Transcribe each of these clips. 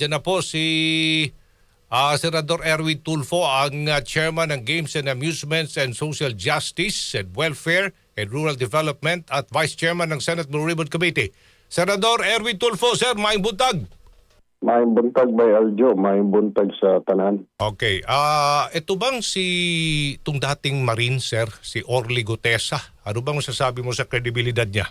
Diyan na po si ah, Senador Erwin Tulfo, ang ah, chairman ng Games and Amusements and Social Justice and Welfare and Rural Development at vice chairman ng Senate Blue Ribbon Committee. Senador Erwin Tulfo, sir, maing buntag. May buntag by Aljo, may buntag sa tanan. Okay. Ah, ito bang si itong dating Marine sir, si Orly Gutesa? Ano bang masasabi mo sa kredibilidad niya?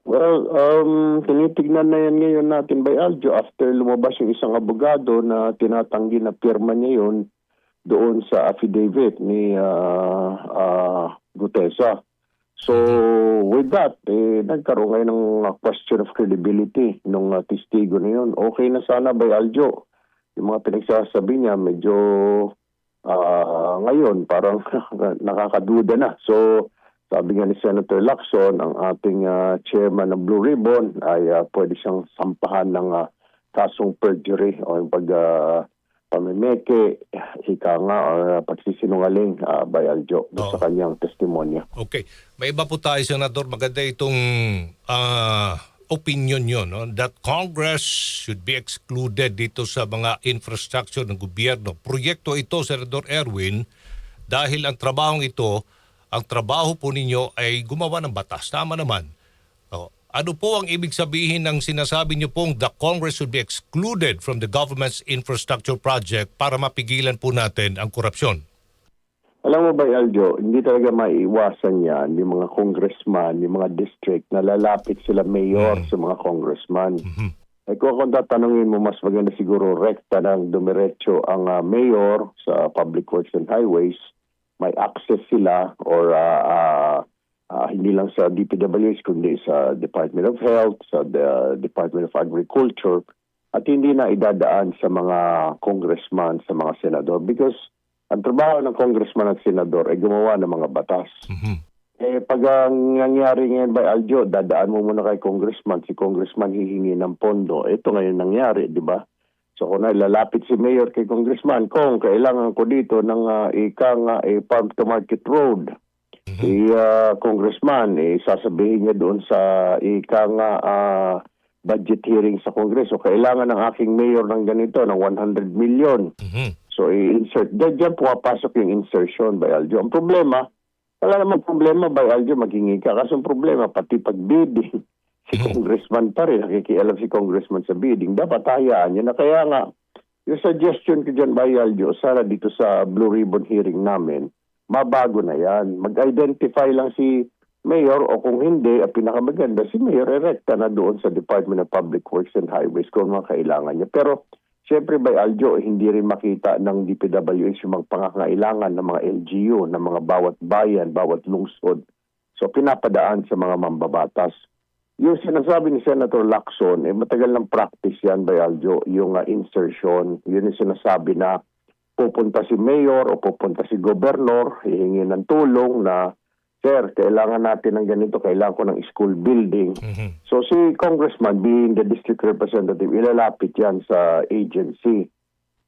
Well, um, tinitignan na yan ngayon natin by Aljo after lumabas yung isang abogado na tinatanggi na pirma niya yun doon sa affidavit ni ah, ah, Gutesa. So, with that, eh, nagkaroon ngayon ng uh, question of credibility nung uh, testigo na yun. Okay na sana by Aljo. Yung mga pinagsasabi niya, medyo ah, ngayon parang nakakaduda na. So, sabi nga ni Senator Lacson, ang ating ah, chairman ng Blue Ribbon ay ah, pwede siyang sampahan ng ah, kasong perjury o yung pag ah, pamimeke, ika nga, or ah, pagsisinungaling uh, by Aljo Oo. sa kanyang testimonya. Okay. May iba po tayo, Senador. Maganda itong ah, opinion nyo, no? that Congress should be excluded dito sa mga infrastructure ng gobyerno. Proyekto ito, Senador Erwin, dahil ang trabahong ito, ang trabaho po ninyo ay gumawa ng batas. Tama naman. O, ano po ang ibig sabihin ng sinasabi niyo pong the Congress should be excluded from the government's infrastructure project para mapigilan po natin ang korupsyon? Alam mo ba, Aljo, hindi talaga maiiwasan yan yung mga congressman, yung mga district na lalapit sila mayor sa mga congressman. Eh kung kung tatanungin mo, mas maganda siguro rekta ng dumiretso ang ah, mayor sa public works and highways, may access sila or ah, ah, ah, hindi lang sa DPWH kundi sa Department of Health, sa the Department of Agriculture at hindi na idadaan sa mga congressman, sa mga senador because ang trabaho ng congressman at senador ay gumawa ng mga batas. Mhm. Eh, pag ang nangyari ngayon by Aljo, dadaan mo muna kay congressman, si congressman hihingi ng pondo. Ito ngayon nangyari, di ba? So kung lalapit si mayor kay congressman, kung kailangan ko dito ng uh, ika nga eh, farm to market road, si ah, congressman, eh, sasabihin niya doon sa ika nga ah, budget hearing sa kongreso, kailangan ng aking mayor ng ganito, ng 100 million. Mhm. So, i-insert. Diyan, diyan pumapasok yung insertion by Aljo. Ang problema, wala namang problema by Aljo, maghingi ka. Kasi ang problema, pati pag bidding, si congressman pa rin, nakikialam si congressman sa bidding. Dapat hayaan niya na kaya nga, yung suggestion ko dyan by Aljo, sana dito sa Blue Ribbon hearing namin, mabago na yan. Mag-identify lang si mayor o kung hindi, ang pinakamaganda, si mayor erecta na doon sa Department of Public Works and Highways kung mga kailangan niya. Pero Siyempre by Aljo, hindi rin makita ng DPWH yung mga pangangailangan ng mga LGU, ng mga bawat bayan, bawat lungsod. So pinapadaan sa mga mambabatas. Yung sinasabi ni Senator Lacson, eh, matagal ng practice yan by Aljo, yung ah, insertion. Yun yung sinasabi na pupunta si mayor o pupunta si gobernador, hihingi ng tulong na, Sir, kailangan natin ng ganito, kailangan ko ng school building. Mhm. So si congressman being the district representative, ilalapit yan sa agency.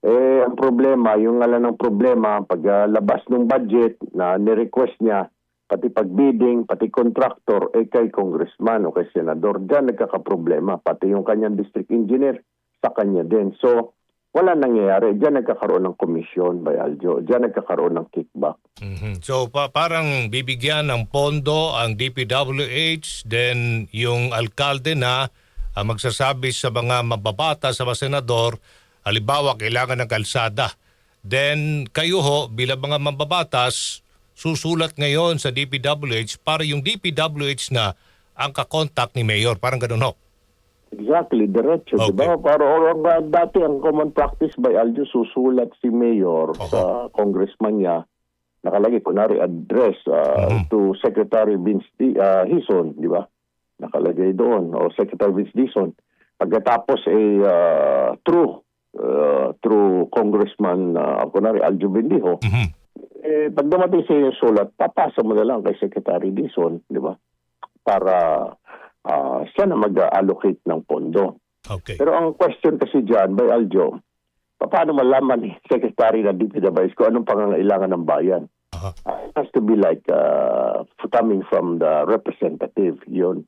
Eh, ang problema, yung ngalan ng problema, pag ah, labas ng budget na ni-request niya, pati pag-bidding, pati contractor, eh kay congressman o kay senador, dyan nagkakaproblema. Pati yung kanyang district engineer, sa kanya din. So, wala nangyayari. Diyan nagkakaroon ng komisyon by Aljo. Diyan nagkakaroon ng kickback. Mhm. So pa- parang bibigyan ng pondo ang DPWH, then yung alkalde na ah, magsasabi sa mga mababata, sa mga senador, halimbawa kailangan ng kalsada. Then kayo ho, bilang mga mababatas, susulat ngayon sa DPWH para yung DPWH na ang kakontak ni Mayor. Parang ganun ho. Exactly, diretso. Okay. Diba? Para or, or, dati ang common practice by Aljo, susulat si mayor Oho. sa congressman niya, nakalagay, kunwari, address uh, Mhm. to Secretary Vince D, uh, Hison, di ba? Nakalagay doon, o Secretary Vince Dison. Pagkatapos, eh, uh, true, uh, true Congressman, uh, kunwari, Aljo Bendijo, Mhm. Eh, pag dumating sa yung sulat, papasa mo na lang kay Secretary Dison, di ba? Para ah, siya na mag-allocate ng pondo. Okay. Pero ang question kasi dyan, by Aljo, paano malaman ni Secretary ng DPWH kung anong pangangailangan ng bayan? Aha. Ah, it has to be like uh, coming from the representative, yun.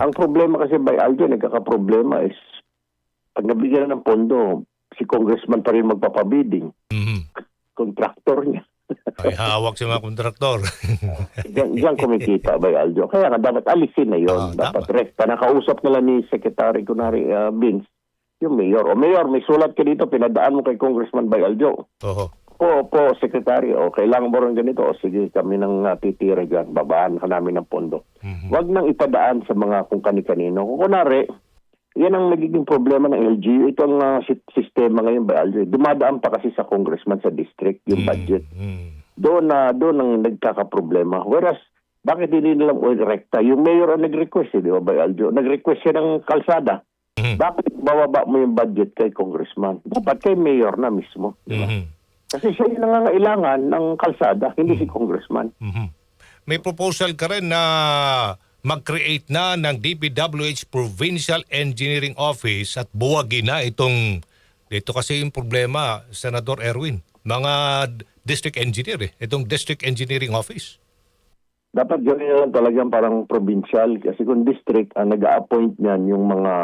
Ang problema kasi by Aljo, nagkakaproblema is pag nabigyan na ng pondo, si congressman pa rin magpapabidding. Mhm. Contractor niya. Ay hawak si mga kontraktor. Diyan, diyan kumikita by Aljo. Kaya nga dapat alisin na yon. Ah, dapat tama. resta. Nakausap nila ni Secretary Kunari uh, Vince, yung mayor. O mayor, may sulat ka dito, pinadaan mo kay Congressman by Aljo. Oo. Po, po, Secretary, o kailangan mo rin ganito. O sige, kami nang uh, titira dyan. Babaan ka namin ng pondo. Mhm. Huwag nang ipadaan sa mga kung kani-kanino. Kung kunwari, yan ang nagiging problema ng LGU. Ito ang uh, si- sistema ngayon by Aljo. Dumadaan pa kasi sa congressman sa district yung budget Mhm. doon na doon ang nagkakaproblema. Whereas, bakit hindi nila mo rekta? Yung mayor ang nag-request, eh, di ba, by Aljo? Nag-request siya ng kalsada. Mhm. Bakit bababa mo yung budget kay congressman? Dapat kay mayor na mismo. Di ba? Mhm. Kasi siya yung nangangailangan ng kalsada, hindi si congressman. Mhm. May proposal ka rin na mag-create na ng DPWH Provincial Engineering Office at buwagin na itong dito kasi yung problema, Senador Erwin, mga district engineer eh, itong district engineering office. Dapat gawin na lang talagang parang provincial. Kasi kung district, ang nag-a-appoint niyan yung mga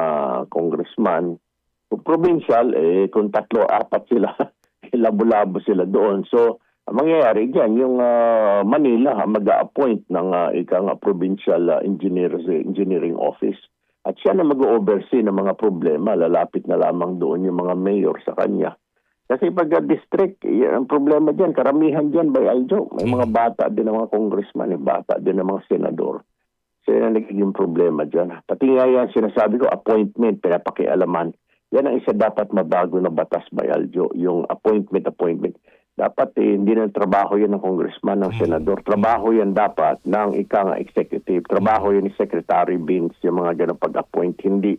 congressman. Kung provincial, eh, kung tatlo, apat sila, labo-labo sila doon. So, ang mangyayari dyan, yung ah, Manila ang mag-a-appoint ng uh, ikang provincial ah, engineers, engineering office. At siya na mag-oversee ng mga problema. Lalapit na lamang doon yung mga mayor sa kanya. Kasi pag uh, district, ang problema dyan, karamihan dyan by Aljo. May mga bata din ng mga congressman, eh, bata din ng mga senador. So yan ang nagiging problema dyan. Pati nga yan, sinasabi ko, appointment, pinapakialaman. Yan ang isa dapat mabago na batas by Aljo, yung appointment, appointment. Dapat eh, hindi na trabaho yan ng congressman, ng senador. Trabaho yan dapat ng ika nga executive. Trabaho yan ni Secretary Vince, yung mga ganun pag-appoint. Hindi,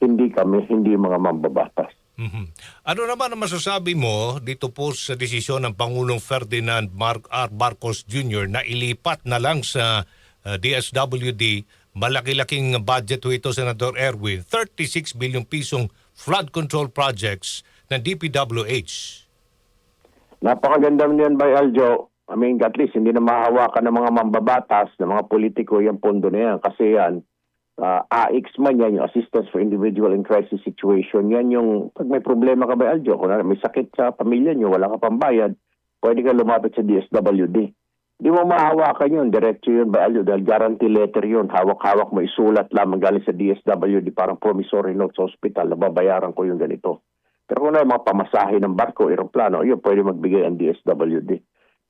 hindi kami, hindi mga mambabatas. Mhm. Ano naman ang masasabi mo dito po sa desisyon ng Pangulong Ferdinand Mar- R. Marcos Jr. na ilipat na lang sa uh, DSWD malaki-laking budget ho ito, Senador Erwin, 36 bilyong pisong flood control projects ng DPWH. Napakaganda niyan by Aljo. I mean, at least hindi na mahawakan ng mga mambabatas, ng mga politiko yung pondo na yan. Kasi yan, uh, AX man yan, yung Assistance for Individual in Crisis Situation. Yan yung, pag may problema ka by Aljo, kung may sakit sa pamilya nyo, wala ka pambayad, pwede ka lumapit sa DSWD. Di mo mahawakan yun, diretso yun by Aljo, dahil guarantee letter yun, hawak-hawak mo isulat lamang galing sa DSWD, parang promissory note sa hospital, nababayaran ko yung ganito. Pero kung ano yung mga pamasahe ng barko, aeroplano, yun pwede magbigay ang DSWD.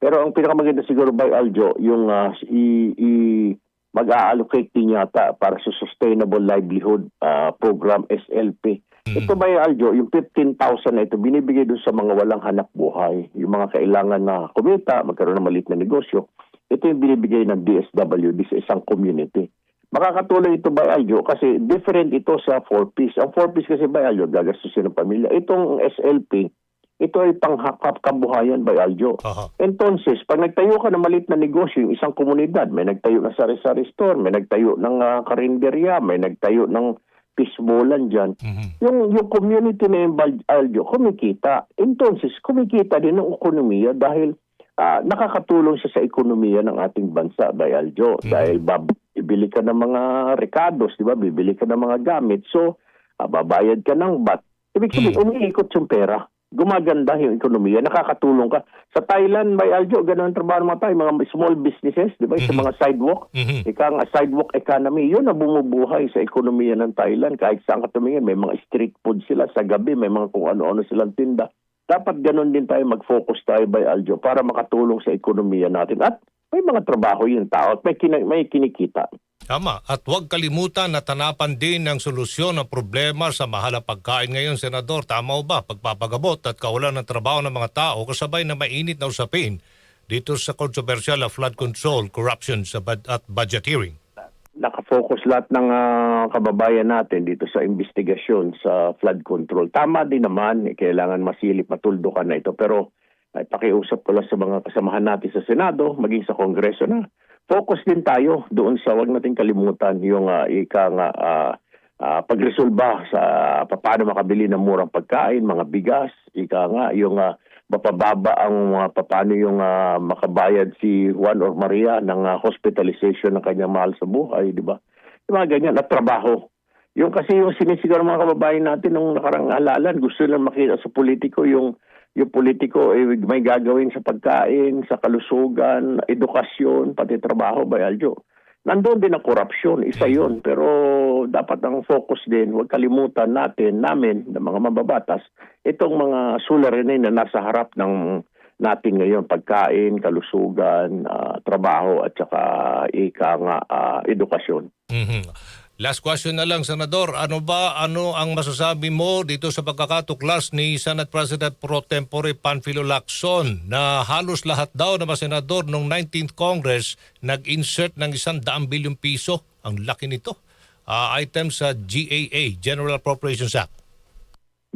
Pero ang pinakamaganda siguro by Aljo, yung ah, i, i- mag-a-allocate din yata para sa Sustainable Livelihood ah, Program SLP. Ito by Aljo, yung 15,000 na ito, binibigay doon sa mga walang hanap buhay, yung mga kailangan na kumita, magkaroon ng maliit na negosyo. Ito yung binibigay ng DSWD sa isang community. Makakatulong ito by Aljo kasi different ito sa 4Ps. Ang 4Ps kasi by Aljo, gagastusin ng pamilya. Itong SLP, ito ay panghakap kabuhayan by Aljo. Aha. Entonces, pag nagtayo ka ng maliit na negosyo, yung isang komunidad, may nagtayo ng sari-sari store, may nagtayo ng ah, karinderya, may nagtayo ng fishbowlan dyan, Mhm. yung, yung community na yung Bal- Aljo, kumikita. Entonces, kumikita din ng ekonomiya dahil ah, nakakatulong siya sa ekonomiya ng ating bansa by Aljo. Dahil bab- bibili ka ng mga recados, di ba? Bibili ka ng mga gamit. So, ah, babayad ka ng bat. Ibig sabihin, umiikot yung pera. Gumaganda yung ekonomiya, nakakatulong ka. Sa Thailand, by Aljo, ganun ang trabaho mga tayo, mga small businesses, di ba? Sa mga sidewalk, Mhm. ika nga sidewalk economy, yun na bumubuhay sa ekonomiya ng Thailand. Kahit saan ka tumingin, may mga street food sila sa gabi, may mga kung ano-ano silang tinda. Dapat ganun din tayo mag-focus tayo by Aljo para makatulong sa ekonomiya natin. At may mga trabaho yung tao at may, kina- may kinikita. Tama. At huwag kalimutan na tanapan din ang solusyon ng problema sa mahal na pagkain ngayon, Senador. Tama o ba? Pagpapagabot at kawalan ng trabaho ng mga tao kasabay na mainit na usapin dito sa controversial na flood control, corruption sa bud- at budget hearing. Nakafocus lahat ng ah, kababayan natin dito sa investigasyon sa flood control. Tama din naman, eh, kailangan masilip, matuldukan na ito. Pero ay pakiusap ko lang sa mga kasamahan natin sa Senado, maging sa Kongreso na focus din tayo doon sa wag nating kalimutan yung uh, ika nga ah, ah, pagresolba sa paano makabili ng murang pagkain, mga bigas, ika nga yung ah, mapababa ang mga paano yung ah, makabayad si Juan or Maria ng ah, hospitalization ng kanyang mahal sa buhay, di ba? Yung mga ganyan at trabaho. Yung kasi yung sinisigaw ng mga kababayan natin nung nakarang halalan, gusto nilang makita sa politiko yung yung politiko eh, may gagawin sa pagkain, sa kalusugan, edukasyon, pati trabaho, Bayaljo. Nandun din ang korupsyon, isa yun. Pero dapat ang focus din, huwag kalimutan natin, namin, ng mga mababatas, itong mga suliranin na nasa harap ng natin ngayon, pagkain, kalusugan, ah, trabaho, at saka ika nga, ah, edukasyon. Mhm. Last question na lang, Senador. Ano ba, ano ang masasabi mo dito sa pagkakatuklas ni Senate President Pro Tempore Panfilo Lacson na halos lahat daw ng senador noong 19th Congress nag-insert ng isang daang bilyong piso? Ang laki nito. Ah, item sa GAA, General Appropriations Act.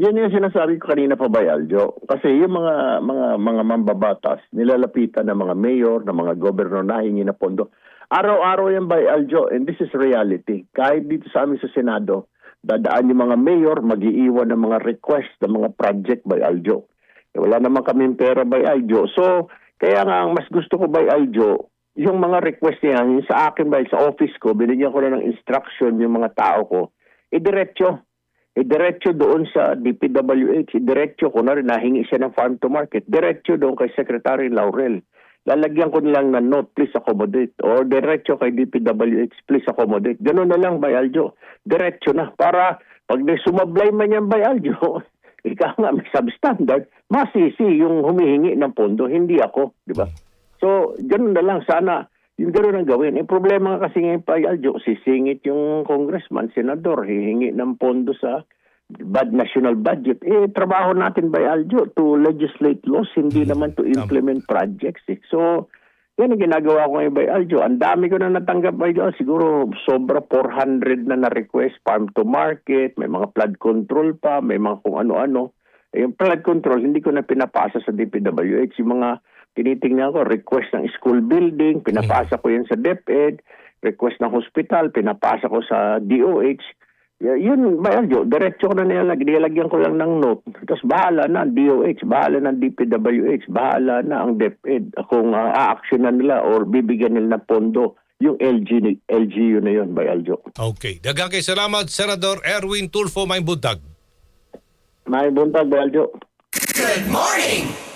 Yan yung sinasabi ko kanina pa ba, Aljo? Kasi yung mga mga mga mambabatas, nilalapitan ng mga mayor, ng mga gobernador na hingi na pondo. Araw-araw yan by Aljo, and this is reality. Kahit dito sa amin sa Senado, dadaan yung mga mayor, mag-iiwan ng mga request ng mga project by Aljo. Eh, Wala naman kaming pera by Aljo. So, kaya nga ang mas gusto ko by Aljo, yung mga request niya, yung sa akin by sa office ko, binigyan ko na ng instruction yung mga tao ko, idiretso idiretso doon sa DPWH, idiretso ko na rin, nahingi siya ng farm to market, diretso doon kay Secretary Laurel. Lalagyan ko na lang ng note, please accommodate. Or diretso kay DPWH, please accommodate. Ganun na lang, Bayaljo. Diretso na. Para pag may sumablay man yan, Bayaljo, ika nga may substandard, masisi yung humihingi ng pondo, hindi ako. Di ba? So, ganun na lang. Sana yung gano'n ang gawin. Yung problema kasi ngayon pa, Aljo, sisingit yung congressman, senador, hihingi ng pondo sa bad national budget. Eh, trabaho natin by Aljo to legislate laws, hindi naman to implement projects. Eh. So, yan ang ginagawa ko ngayon by Aljo. Ang dami ko na natanggap by Aljo. Siguro sobra 400 na na-request farm to market, may mga flood control pa, may mga kung ano-ano. Eh, yung flood control, hindi ko na pinapasa sa DPWH. Yung mga tinitingnan ko, request ng school building, pinapasa ko yan sa DepEd, request ng hospital, pinapasa ko sa DOH. Y- yun, Bayaljo, diretso ko na nilalag, nilagyan ko lang ng note. Tapos bahala na ang DOH, bahala na ang DPWH, bahala na ang DepEd kung uh, a-actionan nila or bibigyan nila ng pondo yung LG, ni- LGU na yun, Bayaljo. Okay. Dagang kay salamat, Senador Erwin Tulfo May Budag. May buntag, Bayaljo. Good morning.